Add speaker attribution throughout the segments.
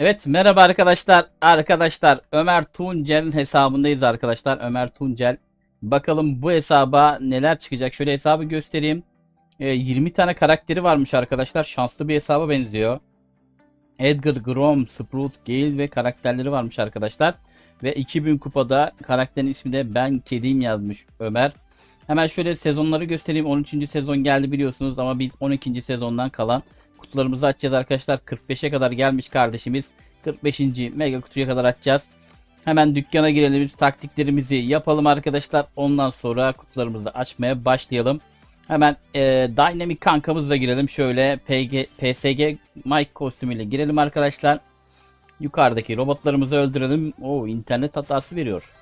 Speaker 1: Evet merhaba arkadaşlar. Arkadaşlar Ömer Tuncel'in hesabındayız arkadaşlar. Ömer Tuncel. Bakalım bu hesaba neler çıkacak. Şöyle hesabı göstereyim. Ee, 20 tane karakteri varmış arkadaşlar. Şanslı bir hesaba benziyor. Edgar, Grom, Sprout, Gale ve karakterleri varmış arkadaşlar. Ve 2000 kupada karakterin ismi de Ben Kediyim yazmış Ömer. Hemen şöyle sezonları göstereyim. 13. sezon geldi biliyorsunuz ama biz 12. sezondan kalan kutularımızı açacağız arkadaşlar. 45'e kadar gelmiş kardeşimiz. 45. mega kutuya kadar açacağız. Hemen dükkana girelim. Biz taktiklerimizi yapalım arkadaşlar. Ondan sonra kutularımızı açmaya başlayalım. Hemen e, Dynamic kankamızla girelim. Şöyle PG, PSG Mike kostümüyle girelim arkadaşlar. Yukarıdaki robotlarımızı öldürelim. Oo internet hatası veriyor.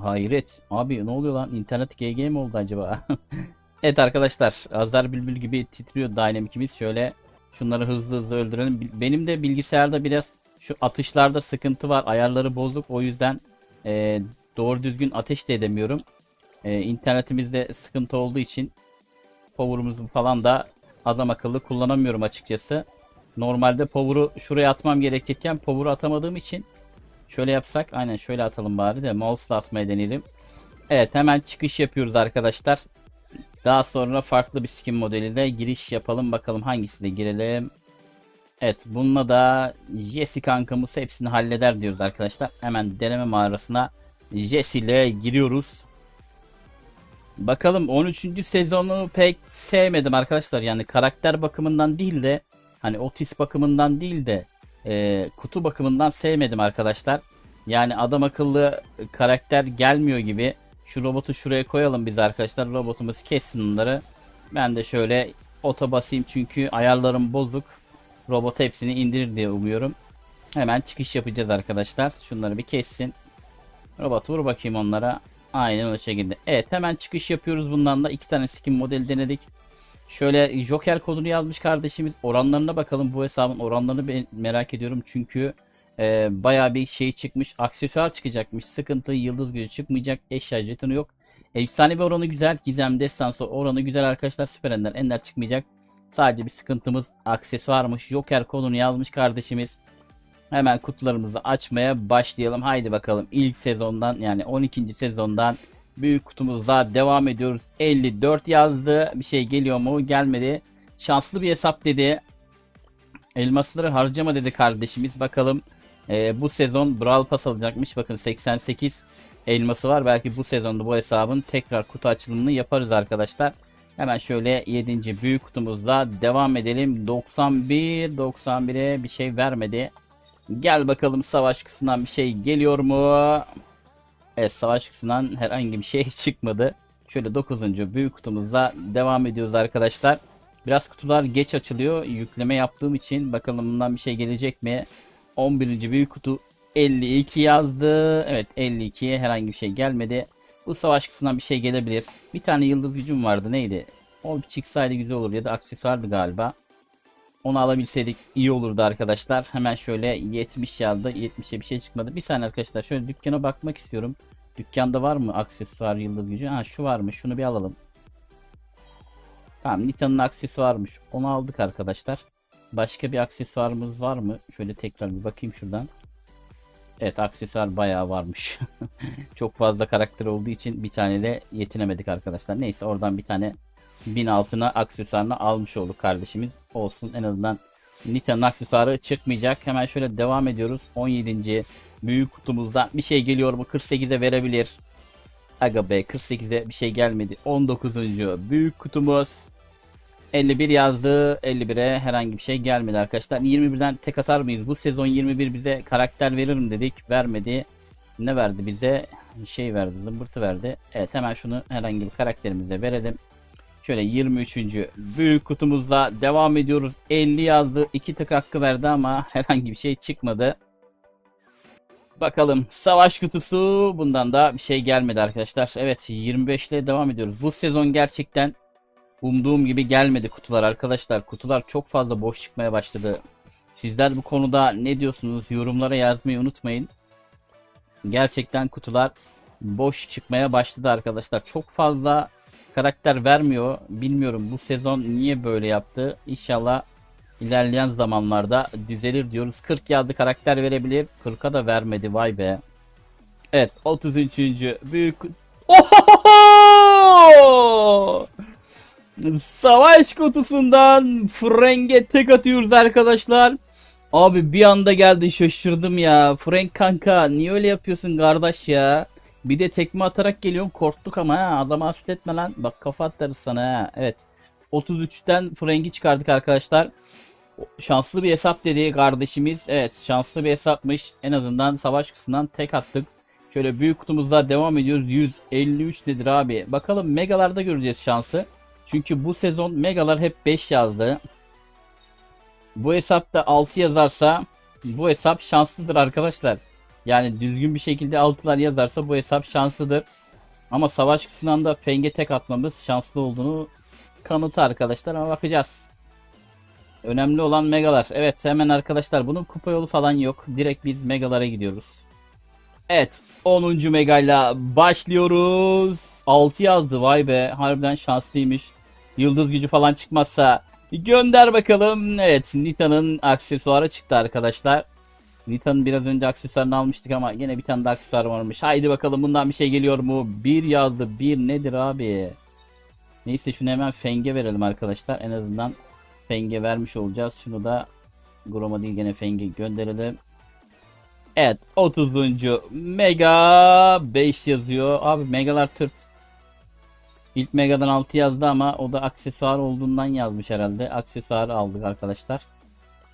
Speaker 1: Hayret. Abi ne oluyor lan? İnternet GG mi oldu acaba? evet arkadaşlar. Azar bülbül gibi titriyor Dynamic'imiz. Şöyle şunları hızlı hızlı öldürelim. Benim de bilgisayarda biraz şu atışlarda sıkıntı var. Ayarları bozuk. O yüzden e, doğru düzgün ateş de edemiyorum. E, internetimizde sıkıntı olduğu için power'umuzu falan da adam akıllı kullanamıyorum açıkçası. Normalde power'u şuraya atmam gerekirken power'u atamadığım için şöyle yapsak aynen şöyle atalım bari de mouse'la atmaya deneyelim. Evet hemen çıkış yapıyoruz arkadaşlar. Daha sonra farklı bir skin modeliyle giriş yapalım bakalım hangisine girelim. Evet bununla da Jesse kankamız hepsini halleder diyoruz arkadaşlar. Hemen deneme mağarasına Jesse ile giriyoruz. Bakalım 13. sezonu pek sevmedim arkadaşlar. Yani karakter bakımından değil de hani otis bakımından değil de e, kutu bakımından sevmedim arkadaşlar. Yani adam akıllı karakter gelmiyor gibi. Şu robotu şuraya koyalım biz arkadaşlar. Robotumuz kessin onları. Ben de şöyle ota basayım çünkü ayarlarım bozuk. Robot hepsini indirir diye umuyorum. Hemen çıkış yapacağız arkadaşlar. Şunları bir kessin. Robot vur bakayım onlara. Aynen o şekilde. Evet hemen çıkış yapıyoruz bundan da. iki tane skin modeli denedik. Şöyle Joker kodunu yazmış kardeşimiz. Oranlarına bakalım. Bu hesabın oranlarını merak ediyorum. Çünkü e, bayağı bir şey çıkmış. Aksesuar çıkacakmış. Sıkıntı, yıldız gücü çıkmayacak. Eşya jetonu yok. Efsane bir oranı güzel. Gizem, destansı oranı güzel arkadaşlar. Süper ender, ender çıkmayacak. Sadece bir sıkıntımız aksesuarmış. Joker kodunu yazmış kardeşimiz. Hemen kutularımızı açmaya başlayalım. Haydi bakalım ilk sezondan yani 12. sezondan büyük kutumuzla devam ediyoruz. 54 yazdı. Bir şey geliyor mu? Gelmedi. Şanslı bir hesap dedi. Elmasları harcama dedi kardeşimiz. Bakalım e, bu sezon Brawl Pass alacakmış. Bakın 88 elması var. Belki bu sezonda bu hesabın tekrar kutu açılımını yaparız arkadaşlar. Hemen şöyle 7. büyük kutumuzla devam edelim. 91 91'e bir şey vermedi. Gel bakalım savaş kısmından bir şey geliyor mu? Evet savaş kısmından herhangi bir şey çıkmadı. Şöyle 9. büyük kutumuzla devam ediyoruz arkadaşlar. Biraz kutular geç açılıyor. Yükleme yaptığım için bakalım bundan bir şey gelecek mi? 11. büyük kutu 52 yazdı. Evet 52'ye herhangi bir şey gelmedi. Bu savaş kısmından bir şey gelebilir. Bir tane yıldız gücüm vardı neydi? O bir çıksaydı güzel olur ya da aksesuardı galiba. Onu alabilseydik iyi olurdu arkadaşlar. Hemen şöyle 70 yazdı. 70'e bir şey çıkmadı. Bir saniye arkadaşlar şöyle dükkana bakmak istiyorum. Dükkanda var mı aksesuar yıldız gücü? Ha şu var mı? Şunu bir alalım. Tamam Nita'nın aksesuarmış. Onu aldık arkadaşlar. Başka bir aksesuarımız var mı? Şöyle tekrar bir bakayım şuradan. Evet aksesuar bayağı varmış. Çok fazla karakter olduğu için bir taneyle yetinemedik arkadaşlar. Neyse oradan bir tane bin altına aksesuarını almış olduk kardeşimiz. Olsun en azından Nita'nın aksesuarı çıkmayacak. Hemen şöyle devam ediyoruz. 17. büyük kutumuzdan bir şey geliyor mu? 48'e verebilir. Aga be 48'e bir şey gelmedi. 19. büyük kutumuz. 51 yazdı. 51'e herhangi bir şey gelmedi arkadaşlar. 21'den tek atar mıyız? Bu sezon 21 bize karakter veririm dedik. Vermedi. Ne verdi bize? Şey verdi. Zımbırtı verdi. Evet hemen şunu herhangi bir karakterimize verelim. Şöyle 23. büyük kutumuzla devam ediyoruz. 50 yazdı. 2 tık hakkı verdi ama herhangi bir şey çıkmadı. Bakalım savaş kutusu bundan da bir şey gelmedi arkadaşlar. Evet 25 ile devam ediyoruz. Bu sezon gerçekten umduğum gibi gelmedi kutular arkadaşlar. Kutular çok fazla boş çıkmaya başladı. Sizler bu konuda ne diyorsunuz? Yorumlara yazmayı unutmayın. Gerçekten kutular boş çıkmaya başladı arkadaşlar. Çok fazla karakter vermiyor. Bilmiyorum bu sezon niye böyle yaptı. İnşallah ilerleyen zamanlarda düzelir diyoruz. 40 yazdı karakter verebilir. 40'a da vermedi vay be. Evet 33. büyük Ohohoho! Savaş kutusundan Frank'e tek atıyoruz arkadaşlar. Abi bir anda geldi şaşırdım ya. Frank kanka niye öyle yapıyorsun kardeş ya? Bir de tekme atarak geliyorsun korktuk ama ha. Adamı hasretme lan. Bak kafa atarız sana ha. Evet. 33'ten Frank'i çıkardık arkadaşlar. Şanslı bir hesap dedi kardeşimiz. Evet şanslı bir hesapmış. En azından savaş kısmından tek attık. Şöyle büyük kutumuzda devam ediyoruz. 153 nedir abi? Bakalım megalarda göreceğiz şansı. Çünkü bu sezon megalar hep 5 yazdı. Bu hesapta 6 yazarsa bu hesap şanslıdır arkadaşlar. Yani düzgün bir şekilde 6'lar yazarsa bu hesap şanslıdır. Ama savaş kısmından da penge tek atmamız şanslı olduğunu kanıtı arkadaşlar ama bakacağız. Önemli olan megalar. Evet hemen arkadaşlar bunun kupa yolu falan yok. Direkt biz megalara gidiyoruz. Evet 10. megayla başlıyoruz. 6 yazdı vay be harbiden şanslıymış. Yıldız gücü falan çıkmazsa gönder bakalım. Evet Nita'nın aksesuarı çıktı arkadaşlar. Nita'nın biraz önce aksesuarını almıştık ama yine bir tane de aksesuar varmış. Haydi bakalım bundan bir şey geliyor mu? Bir yazdı. Bir nedir abi? Neyse şunu hemen Feng'e verelim arkadaşlar. En azından Feng'e vermiş olacağız. Şunu da Groma değil gene Feng'e gönderelim. Evet 30. Mega 5 yazıyor. Abi Megalar tırt. İlk Mega'dan 6 yazdı ama o da aksesuar olduğundan yazmış herhalde. Aksesuarı aldık arkadaşlar.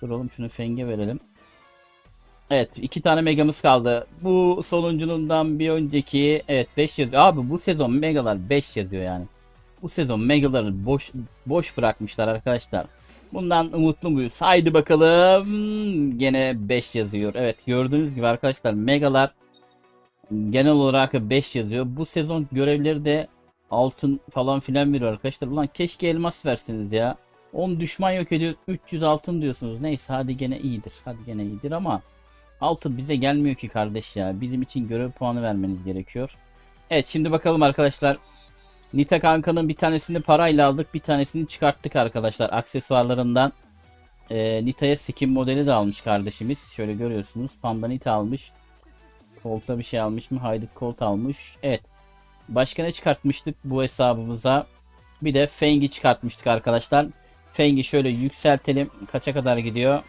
Speaker 1: Dur oğlum şunu Feng'e verelim. Evet iki tane Mega'mız kaldı. Bu sonuncundan bir önceki evet 5 yazıyor. Abi bu sezon Megalar 5 yazıyor yani. Bu sezon Megaları boş boş bırakmışlar arkadaşlar. Bundan umutlu muyuz? Haydi bakalım. Gene 5 yazıyor. Evet gördüğünüz gibi arkadaşlar Megalar genel olarak 5 yazıyor. Bu sezon görevleri de altın falan filan veriyor arkadaşlar. Ulan keşke elmas verseniz ya. 10 düşman yok ediyor. 300 altın diyorsunuz. Neyse hadi gene iyidir. Hadi gene iyidir ama altın bize gelmiyor ki kardeş ya. Bizim için görev puanı vermeniz gerekiyor. Evet şimdi bakalım arkadaşlar. Nita kanka'nın bir tanesini parayla aldık. Bir tanesini çıkarttık arkadaşlar. Aksesuarlarından. Ee, Nita'ya skin modeli de almış kardeşimiz. Şöyle görüyorsunuz. Panda Nita almış. Colt'a bir şey almış mı? Haydi Colt almış. Evet. Başka ne çıkartmıştık bu hesabımıza? Bir de Feng'i çıkartmıştık arkadaşlar. Feng'i şöyle yükseltelim. Kaça kadar gidiyor?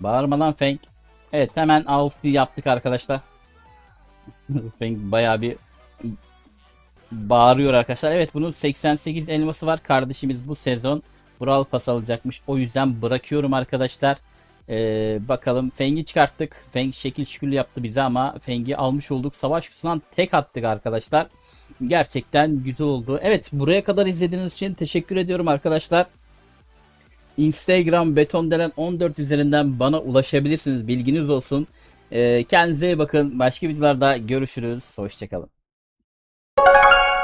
Speaker 1: Bağırma lan Feng. Evet hemen 6 yaptık arkadaşlar. Feng bayağı bir bağırıyor arkadaşlar. Evet bunun 88 elması var. Kardeşimiz bu sezon Brawl Pass alacakmış. O yüzden bırakıyorum arkadaşlar. Ee, bakalım Feng'i çıkarttık. Feng şekil şükür yaptı bize ama Feng'i almış olduk. Savaş kutusundan tek attık arkadaşlar. Gerçekten güzel oldu. Evet buraya kadar izlediğiniz için teşekkür ediyorum arkadaşlar. Instagram betondelen 14 üzerinden bana ulaşabilirsiniz. Bilginiz olsun. Ee, kendinize iyi bakın. Başka videolarda görüşürüz. Hoşçakalın. you